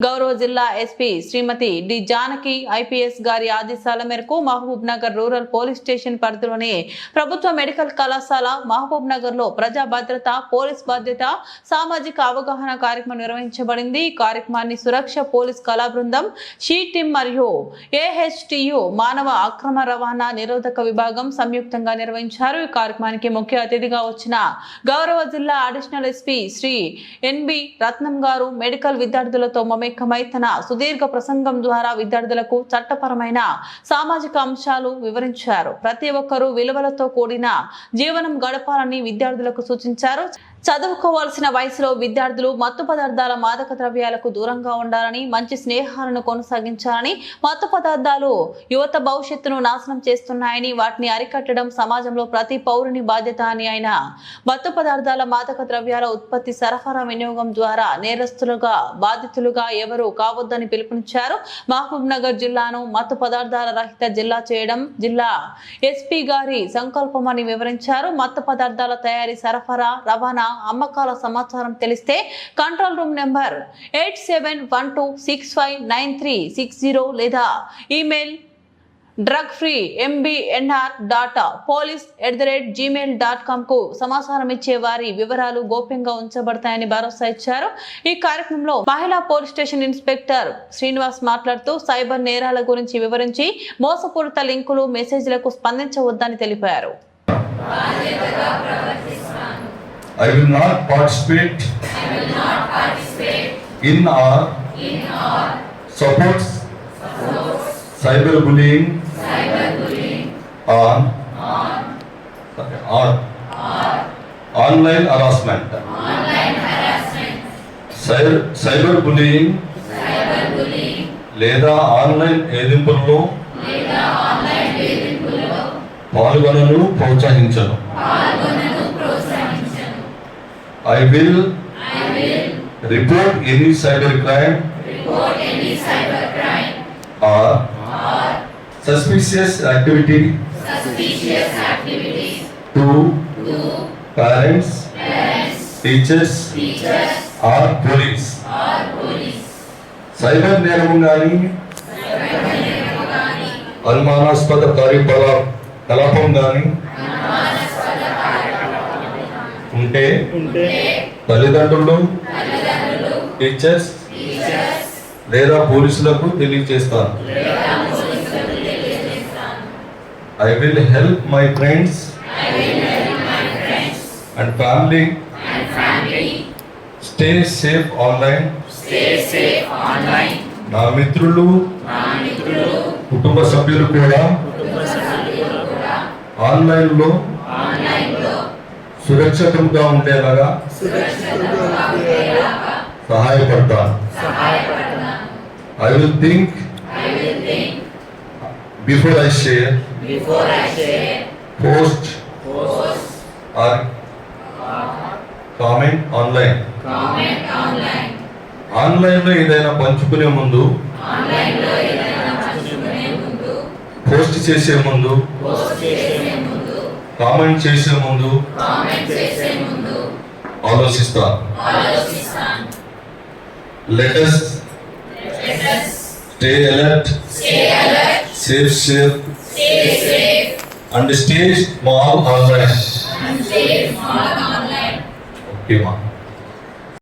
గౌరవ జిల్లా SP Srimathi D Janaki IPS గారి ఆదేశాల మేరకు Mahabubnagar rural police station పరిధిలోని ప్రభుత్వ మెడికల్ కళాశాల మహబూబ్ నగర్లో ప్రజా భద్రత పోలీస్ బాధ్యత సామాజిక అవగాహన కార్యక్రమం నిర్వహించబడింది. ఈ కార్యక్రమాన్ని సురక్ష పోలీస్ కళా బృందం షీ మరియు ఏహెచ్టియు మానవ అక్రమ రవాణా నిరోధక విభాగం సంయుక్తంగా నిర్వహించారు. ఈ కార్యక్రమానికి ముఖ్య అతిథిగా వచ్చిన గౌరవ జిల్లా additional SP Sri N B Ratnam గారు మెడికల్ విద్యార్థులతో మమేకమై తన సుదీర్ఘ ప్రసంగం ద్వారా విద్యార్థులకు చట్టపరమైన సామాజిక అంశాలు వివరించారు. ప్రతి ఒక్కరూ విలువలతో కూడిన జీవనం గడపాలని విద్యార్థులకు సూచించారు. చదువుకోవాల్సిన వయసులో విద్యార్థులు మత్తు పదార్థాల మాదక ద్రవ్యాలకు దూరంగా ఉండాలని మంచి స్నేహాలను కొనసాగించాలని మత్తు పదార్థాలు యువత భవిష్యత్తును నాశనం చేస్తున్నాయని వాటిని అరికట్టడం సమాజంలో ప్రతి పౌరుని బాధ్యత అని ఆయన మత్తు పదార్థాల మాదక ద్రవ్యాల ఉత్పత్తి సరఫరా వినియోగం ద్వారా నేరస్తులుగా బాధితులుగా ఎవరు కావద్దని పిలుపునిచ్చారు. మహబూబ్ నగర్ జిల్లాను మత్తు పదార్థాల రహిత జిల్లా చేయడం జిల్లా ఎస్పీ గారి సంకల్పమని వివరించారు. మత్తు పదార్థాల తయారీ సరఫరా రవాణా అమ్మకాల సమాచారం తెలిస్తే control room number eight seven one two six five nine three six zero లేదా email drug free M B N R data police at the rate Gmail dot కామ్కు సమాచారం ఇచ్చే వారి వివరాలు గోప్యంగా ఉంచబడతాయని భరోసా ఇచ్చారు. ఈ కార్యక్రమంలో మహిళా పోలీస్ స్టేషన్ ఇన్స్పెక్టర్ శ్రీనివాస్ మాట్లాడుతూ సైబర్ నేరాల గురించి వివరించి మోసపూరిత లింకులు మెసేజ్లకు స్పందించవద్దని తెలిపారు. I will not participate in or supports cyber bullying on or online harassment cyber bullying లేదా ఆన్లైన్ వేధింపుల్లో పాల్గొనను ప్రోత్సహించను. I will. Report any cyber crime. Or. Suspicious activity. To. Parents. Teachers. Or police. Cyber నేరం కానీ అనుమానాస్పద కార్యకలా కలాపం కానీ ఉంటే తల్లిదండ్రులు టీచర్స్ లేదా పోలీసులకు తెలియజేస్తాను I will help my friends and family stay safe online నా మిత్రులు కుటుంబ సభ్యులు కూడా ఆన్లైన్లో సురక్షితంగా ఉండేలాగా సహాయపడతాను. I will think before I share post or comment online ఆన్లైన్లో ఏదైనా పంచుకునే ముందు పోస్ట్ చేసే ముందు కామెంట్ చేసే ముందు ఆలోచిస్తా. Let us stay alert safe safe and stay small online okay మా